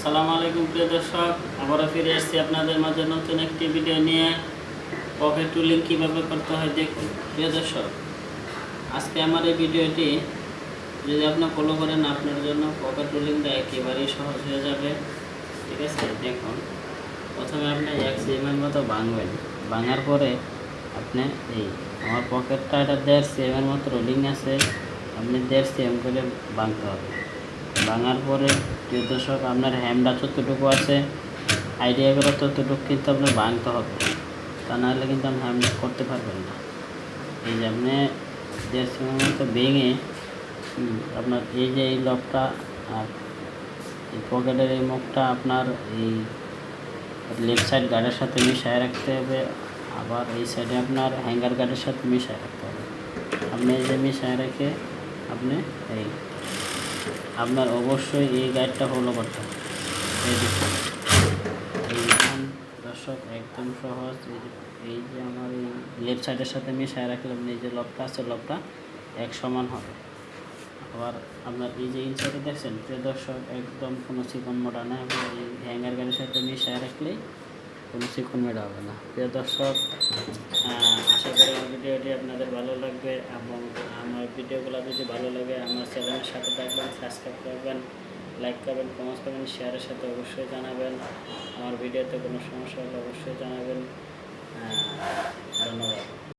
আসসালামু আলাইকুম, প্রিয় দর্শক। আবারও ফিরে আসছি আপনাদের মাঝে নতুন একটি ভিডিও নিয়ে। পকেট টুলিং কীভাবে করতে হয় দেখুন, প্রিয় দর্শক। আজকে আমার এই ভিডিওটি যদি আপনি ফলো করেন, আপনার জন্য পকেট টুলিংটা একেবারেই সহজ হয়ে যাবে। ঠিক আছে? দেখুন, প্রথমে আপনি এক সিএমের মতো ভাঙবেন। ভাঙার পরে আপনি এই আমার পকেটটা এটা দেড় সিএমের মতো রোলিং আছে। আপনি দেড় সিএম করে ভাঙতে হবে। ভাঙার পরে প্রিয় দর্শক, আপনার হ্যামটা যতটুকু আছে আইডিয়া করে ততটুকু কিন্তু আপনার ভাঙতে হবে। তা নাহলে কিন্তু আপনি হ্যাম করতে পারবেন না। এই যে আপনি দেড় সিএমের মতো ভেঙে আপনার এই যে এই লকটা আর এই পকেটের এই মুখটা আপনার এই লেফট সাইড গার্ডের সাথে মিশায় রাখতে হবে, আবার এই সাইডে আপনার হ্যাঙ্গার গার্ডের সাথে মিশিয়ে রাখতে হবে। আপনি এই যে মিশায় রেখে আপনি এই আপনার অবশ্যই এই গাইডটা ফলো করতে হবে। দর্শক, একদম সহজ। এই যে আমার এই লেফট সাইডের সাথে মিশিয়ে রাখলে আপনি এই যে লকটা আছে লকটা এক সমান হবে। আবার আপনার এই যে ইনসাইডে দেখছেন, প্রিয় দর্শক, একদম কোনো চিকন মোটা না এই হ্যাঙ্গার গাড়ির সাথে মিশিয়ে রাখলেই কোনো চিকন মেটা হবে না। প্রিয় দর্শক আশা করি ভিডিওটি আপনাদের ভালো লাগবে এবং আমার ভিডিওগুলো যদি ভালো লাগে আমার চ্যানেলের সাথে থাকবেন সাবস্ক্রাইব করবেন লাইক করবেন কমেন্ট করবেন শেয়ারের সাথে অবশ্যই জানাবেন। আমার ভিডিওতে কোনো সমস্যা হলে অবশ্যই জানাবেন।